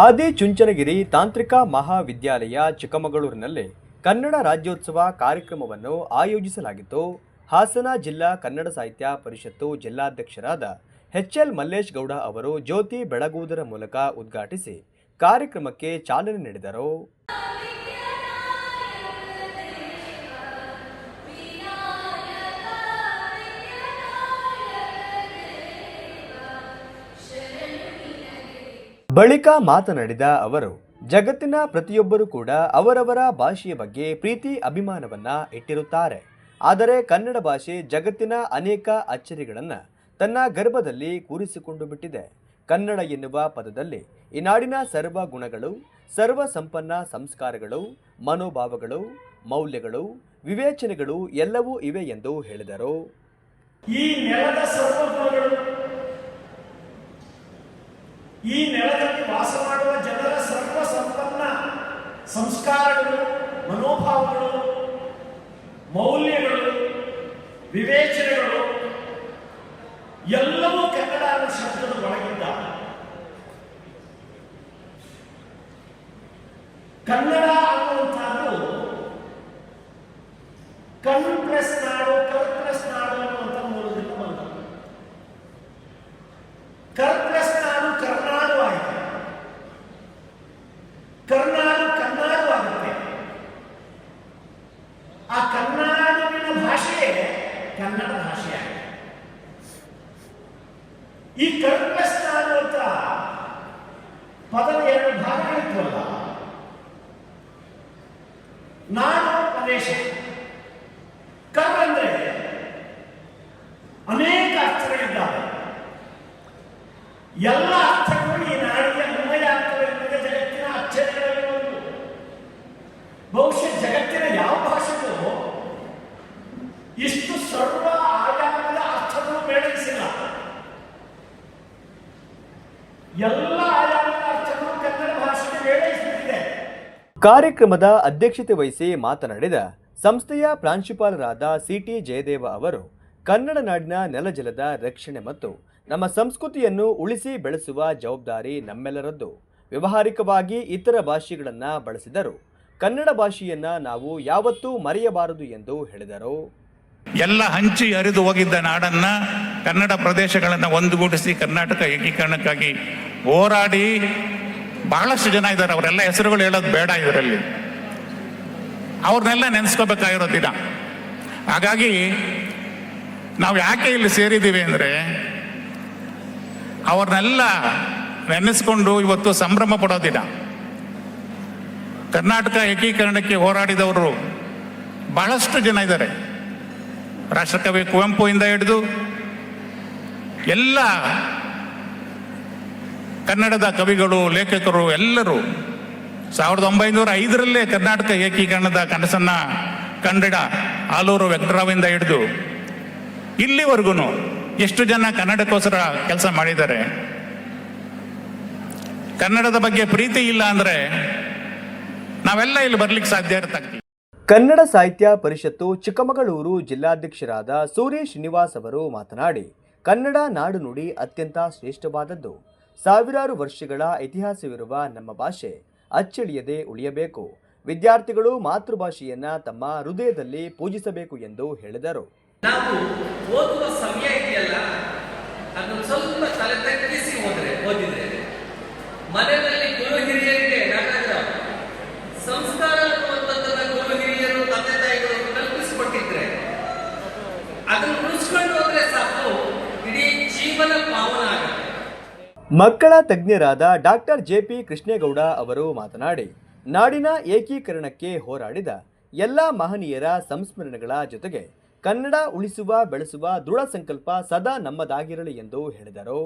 ಆದಿ ಚುಂಚನಗಿರಿ ತಾಂತ್ರಿಕ ಮಹಾವಿದ್ಯಾಲಯ, ಚಿಕ್ಕಮಗಳೂರಿನಲ್ಲಿ ಕನ್ನಡ ರಾಜ್ಯೋತ್ಸವ ಕಾರ್ಯಕ್ರಮವನ್ನು ಆಯೋಜಿಸಲಾಗಿತ್ತು. ಹಾಸನ ಜಿಲ್ಲಾ ಕನ್ನಡ ಸಾಹಿತ್ಯ ಪರಿಷತ್ತು ಜಿಲ್ಲಾಧ್ಯಕ್ಷರಾದ ಎಚ್ ಎಲ್ ಮಲ್ಲೇಶ್ ಗೌಡ ಅವರು ಜ್ಯೋತಿ ಬೆಳಗುವುದರ ಮೂಲಕ ಉದ್ಘಾಟಿಸಿ ಕಾರ್ಯಕ್ರಮಕ್ಕೆ ಚಾಲನೆ ನೀಡಿದರು. ಬಳಿಕ ಮಾತನಾಡಿದ ಅವರು, ಜಗತ್ತಿನ ಪ್ರತಿಯೊಬ್ಬರೂ ಕೂಡ ಅವರವರ ಭಾಷೆಯ ಬಗ್ಗೆ ಪ್ರೀತಿ ಅಭಿಮಾನವನ್ನ ಇಟ್ಟಿರುತ್ತಾರೆ. ಆದರೆ ಕನ್ನಡ ಭಾಷೆ ಜಗತ್ತಿನ ಅನೇಕ ಅಚ್ಚರಿಗಳನ್ನು ತನ್ನ ಗರ್ಭದಲ್ಲಿ ಕೂರಿಸಿಕೊಂಡು ಬಿಟ್ಟಿದೆ ಕನ್ನಡ ಎನ್ನುವ ಪದದಲ್ಲಿ ಈ ನಾಡಿನ ಸರ್ವ ಗುಣಗಳು, ಸರ್ವ ಸಂಪನ್ನ ಸಂಸ್ಕಾರಗಳು, ಮನೋಭಾವಗಳು, ಮೌಲ್ಯಗಳು, ವಿವೇಚನೆಗಳು ಎಲ್ಲವೂ ಇವೆ ಎಂದು ಹೇಳಿದರು. ಈ ನೆಲದ ಸರ್ವಗುಣಗಳು ಈ ನೆಲದಲ್ಲಿ ವಾಸ ಮಾಡುವ ಜನರ ಸರ್ವ ಸಂಪನ್ನ ಸಂಸ್ಕಾರಗಳು, ಮನೋಭಾವಗಳು, ಮೌಲ್ಯಗಳು, ವಿವೇಚನೆಗಳು, ಎಲ್ಲವೂ ಕನ್ನಡ ಅನ್ನೋ ಶಬ್ದದ ಒಳಗಿದ್ದ. ಕನ್ನಡ ಕನ್ನಡಿನ ಭಾಷೆ ಕನ್ನಡ ಭಾಷೆ ಆಗಿದೆ. ಈ ಕರ್ಮಸ್ಥ ಅಂತ ಪದದ ಎರಡು ಭಾಗಗಳಿದ್ವಲ್ಲ ನಾಡು ಪ್ರದೇಶ. ಕರ್ ಅಂದ್ರೆ ಅನೇಕ ಅರ್ಥಗಳಿದ್ದಾವೆ. ಎಲ್ಲ ಅರ್ಥಗಳು ಈ ನಾಡಿಗೆ ಅನ್ವಯ ಆಗ್ತವೆ ಎನ್ನುವುದು ಜಗತ್ತಿನ ಅಚ್ಚರಿಗಳಲ್ಲಿ ಒಂದು ಬಹುಶಃ ಜಗತ್ತಿನ ಯಾವ ಭಾಷೆಗೂ ಇಷ್ಟು ಸರ್ವ ಆಯಾಮದ ಅರ್ಥಗಳು ಬೆಳಗಿಸಿಲ್ಲ ಎಲ್ಲ ಆಯಾಮದ ಅರ್ಥಗಳು ಕನ್ನಡ ಭಾಷೆಗೆ ಬೆಳಗಿಸುತ್ತಿದೆ ಕಾರ್ಯಕ್ರಮದ ಅಧ್ಯಕ್ಷತೆ ವಹಿಸಿ ಮಾತನಾಡಿದ ಸಂಸ್ಥೆಯ ಪ್ರಾಂಶುಪಾಲರಾದ ಸಿಟಿ ಜಯದೇವ ಅವರು, ಕನ್ನಡ ನಾಡಿನ ನೆಲಜಲದ ರಕ್ಷಣೆ ಮತ್ತು ನಮ್ಮ ಸಂಸ್ಕೃತಿಯನ್ನು ಉಳಿಸಿ ಬೆಳೆಸುವ ಜವಾಬ್ದಾರಿ ನಮ್ಮೆಲ್ಲರದ್ದು. ವ್ಯವಹಾರಿಕವಾಗಿ ಇತರ ಭಾಷೆಗಳನ್ನು ಬಳಸಿದರು ಕನ್ನಡ ಭಾಷೆಯನ್ನು ನಾವು ಯಾವತ್ತೂ ಮರೆಯಬಾರದು ಎಂದು ಹೇಳಿದರು. ಎಲ್ಲ ಹಂಚಿ ಹರಿದು ಹೋಗಿದ್ದ ನಾಡನ್ನ ಕನ್ನಡ ಪ್ರದೇಶಗಳನ್ನು ಒಂದುಗೂಡಿಸಿ ಕರ್ನಾಟಕ ಏಕೀಕರಣಕ್ಕಾಗಿ ಹೋರಾಡಿ ಬಹಳಷ್ಟು ಜನ ಇದ್ದಾರೆ. ಅವರೆಲ್ಲ ಹೆಸರುಗಳು ಹೇಳೋದು ಬೇಡ ಇದರಲ್ಲಿ. ಅವ್ರನ್ನೆಲ್ಲ ನೆನೆಸ್ಕೋಬೇಕಾಗಿರೋ ದಿನ. ಹಾಗಾಗಿ ನಾವು ಯಾಕೆ ಇಲ್ಲಿ ಸೇರಿದ್ದೀವಿ ಅಂದರೆ ಅವ್ರನ್ನೆಲ್ಲ ನೆನೆಸ್ಕೊಂಡು ಇವತ್ತು ಸಂಭ್ರಮ ಪಡೋ ದಿನ. ಕರ್ನಾಟಕ ಏಕೀಕರಣಕ್ಕೆ ಹೋರಾಡಿದವರು ಬಹಳಷ್ಟು ಜನ ಇದ್ದಾರೆ. ರಾಷ್ಟ್ರಕವಿ ಕುವೆಂಪು ಇಂದ ಹಿಡಿದು ಎಲ್ಲ ಕನ್ನಡದ ಕವಿಗಳು, ಲೇಖಕರು ಎಲ್ಲರೂ ಸಾವಿರದ ಒಂಬೈನೂರ ಐದರಲ್ಲೇ ಕರ್ನಾಟಕ ಏಕೀಕರಣದ ಕನಸನ್ನ ಕಂಡಿಡ ಆಲೂರು ವೆಂಕಟರಾವಿಂದ ಹಿಡಿದು ಇಲ್ಲಿವರೆಗೂ ಎಷ್ಟು ಜನ ಕನ್ನಡಕ್ಕೋಸ್ಕರ ಕೆಲಸ ಮಾಡಿದ್ದಾರೆ. ಕನ್ನಡದ ಬಗ್ಗೆ ಪ್ರೀತಿ ಇಲ್ಲ ಅಂದ್ರೆ ನಾವೆಲ್ಲ ಇಲ್ಲಿ ಬರ್ಲಿಕ್ಕೆ ಸಾಧ್ಯ ಇರ್ತಾಗ್ತೀವಿ ಕನ್ನಡ ಸಾಹಿತ್ಯ ಪರಿಷತ್ತು ಚಿಕ್ಕಮಗಳೂರು ಜಿಲ್ಲಾಧ್ಯಕ್ಷರಾದ ಸೂರ್ಯ ಶ್ರೀನಿವಾಸ್ ಅವರು ಮಾತನಾಡಿ, ಕನ್ನಡ ನಾಡು ನುಡಿ ಅತ್ಯಂತ ಶ್ರೇಷ್ಠವಾದದ್ದು. ಸಾವಿರಾರು ವರ್ಷಗಳ ಇತಿಹಾಸವಿರುವ ನಮ್ಮ ಭಾಷೆ ಅಚ್ಚಳಿಯದೆ ಉಳಿಯಬೇಕು. ವಿದ್ಯಾರ್ಥಿಗಳು ಮಾತೃಭಾಷೆಯನ್ನ ತಮ್ಮ ಹೃದಯದಲ್ಲಿ ಪೂಜಿಸಬೇಕು ಎಂದು ಹೇಳಿದರು. ನಾವು ಓದುವ ಸಮಯ ಇದೆಯಲ್ಲ, ಅದನ್ನು ಸ್ವಲ್ಪ ತಲೆ ತಗ್ಗಿಸಿ ಓದಿದ್ರೆ. ಮನೆಯಲ್ಲಿ ಗುರು ಹಿರಿಯರಿಗೆ ಸಂಸ್ಕಾರ ಮಕ್ಕಳ ತಜ್ಞರಾದ ಡಾಕ್ಟರ್ ಜೆ ಪಿ ಕೃಷ್ಣೇಗೌಡ ಅವರು ಮಾತನಾಡಿ, ನಾಡಿನ ಏಕೀಕರಣಕ್ಕೆ ಹೋರಾಡಿದ ಎಲ್ಲ ಮಹನೀಯರ ಸಂಸ್ಮರಣೆಗಳ ಜೊತೆಗೆ ಕನ್ನಡ ಉಳಿಸುವ, ಬೆಳೆಸುವ ದೃಢ ಸಂಕಲ್ಪ ಸದಾ ನಮ್ಮದಾಗಿರಲಿ ಎಂದು ಹೇಳಿದರು.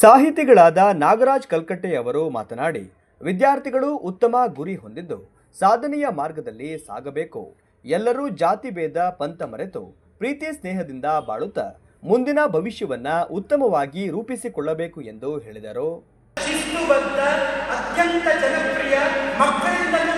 ಸಾಹಿತಿಗಳಾದ ನಾಗರಾಜ್ ಕಲ್ಕಟ್ಟೆಯವರು ಮಾತನಾಡಿ, ವಿದ್ಯಾರ್ಥಿಗಳು ಉತ್ತಮ ಗುರಿ ಹೊಂದಿದ್ದು ಸಾಧನೆಯ ಮಾರ್ಗದಲ್ಲಿ ಸಾಗಬೇಕು. ಎಲ್ಲರೂ ಜಾತಿ ಭೇದ, ಪಂಥ ಮರೆತು ಪ್ರೀತಿ ಸ್ನೇಹದಿಂದ ಬಾಳುತ್ತಾ ಮುಂದಿನ ಭವಿಷ್ಯವನ್ನು ಉತ್ತಮವಾಗಿ ರೂಪಿಸಿಕೊಳ್ಳಬೇಕು ಎಂದು ಹೇಳಿದರು. ಶಿಸ್ತುಬದ್ಧ ಅತ್ಯಂತ ಜನಪ್ರಿಯ ಮಕ್ಕಳಿಂದಲೂ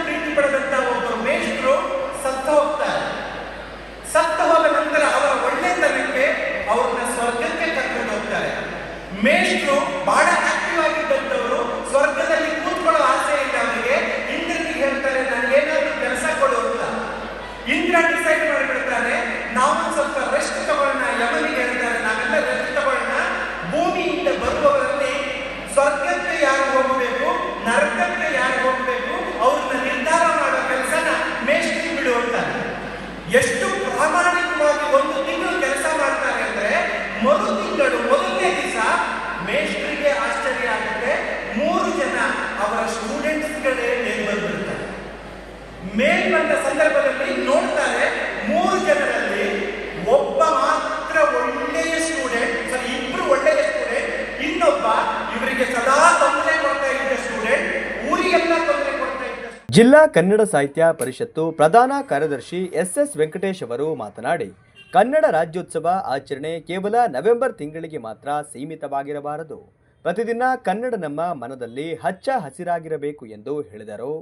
ಜಿಲ್ಲಾ ಕನ್ನಡ ಸಾಹಿತ್ಯ ಪರಿಷತ್ತು ಪ್ರಧಾನ ಕಾರ್ಯದರ್ಶಿ ಎಸ್ ಎಸ್ ವೆಂಕಟೇಶ್ ಅವರು ಮಾತನಾಡಿ, ಕನ್ನಡ ರಾಜ್ಯೋತ್ಸವ ಆಚರಣೆ ಕೇವಲ ನವೆಂಬರ್ ತಿಂಗಳಿಗೆ ಮಾತ್ರ ಸೀಮಿತವಾಗಿರಬಾರದು. ಪ್ರತಿದಿನ ಕನ್ನಡ ನಮ್ಮ ಮನದಲ್ಲಿ ಹಚ್ಚ ಹಸಿರಾಗಿರಬೇಕು ಎಂದು ಹೇಳಿದರು.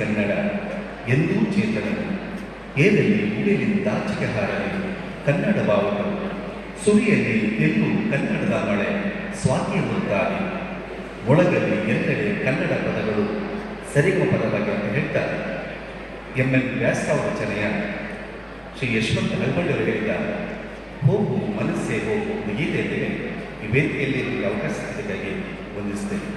ಕನ್ನಡ ಎಂದೂ ಚೇತನ ಕನ್ನಡ ಸುರಿಯಲ್ಲಿ ಕನ್ನಡದ ಮಳೆ ಎಲ್ಲೆಡೆ ಕನ್ನಡ ಪದಗಳು ಸರಿಗಮ ಬಗ್ಗೆ ಅಂತ ಹೇಳ್ತಾರೆ. ಎಂ. ಎನ್ ವ್ಯಾಸರಾವ್ ರಚನೆಯ ಶ್ರೀ ಯಶವಂತ ನಲ್ವಳ್ಳಿಯವರು ಹೇಳಿದ, ಹೋಗು, ಮನಸ್ಸೇ ಹೋಗು ಗೀತೆಯಲ್ಲಿ ಈ ವೇದಿಕೆಯಲ್ಲಿ ಅವಕಾಶ ಸಿಕ್ಕಿದ್ದಾಗಿ ವಂದಿಸುತ್ತೇನೆ.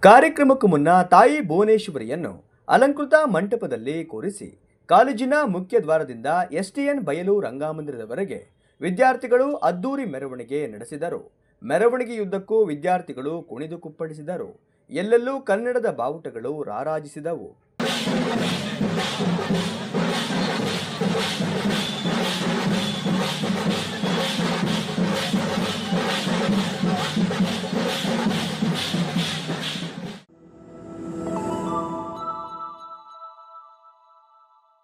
ಕಾರ್ಯಕ್ರಮಕ್ಕೂ ಮುನ್ನ ತಾಯಿ ಭುವನೇಶ್ವರಿಯನ್ನು ಅಲಂಕೃತ ಮಂಟಪದಲ್ಲಿ ಕೂರಿಸಿ, ಕಾಲೇಜಿನ ಮುಖ್ಯ ದ್ವಾರದಿಂದ ಎಸ್ಟಿಎನ್ ಬಯಲು ರಂಗಮಂದಿರದವರೆಗೆ ವಿದ್ಯಾರ್ಥಿಗಳು ಅದ್ದೂರಿ ಮೆರವಣಿಗೆ ನಡೆಸಿದರು. ಮೆರವಣಿಗೆಯುದ್ದಕ್ಕೂ ವಿದ್ಯಾರ್ಥಿಗಳು ಕುಣಿದು ಕುಪ್ಪಳಿಸಿದರು. ಎಲ್ಲೆಲ್ಲೂ ಕನ್ನಡದ ಬಾವುಟಗಳು ರಾರಾಜಿಸಿದವು.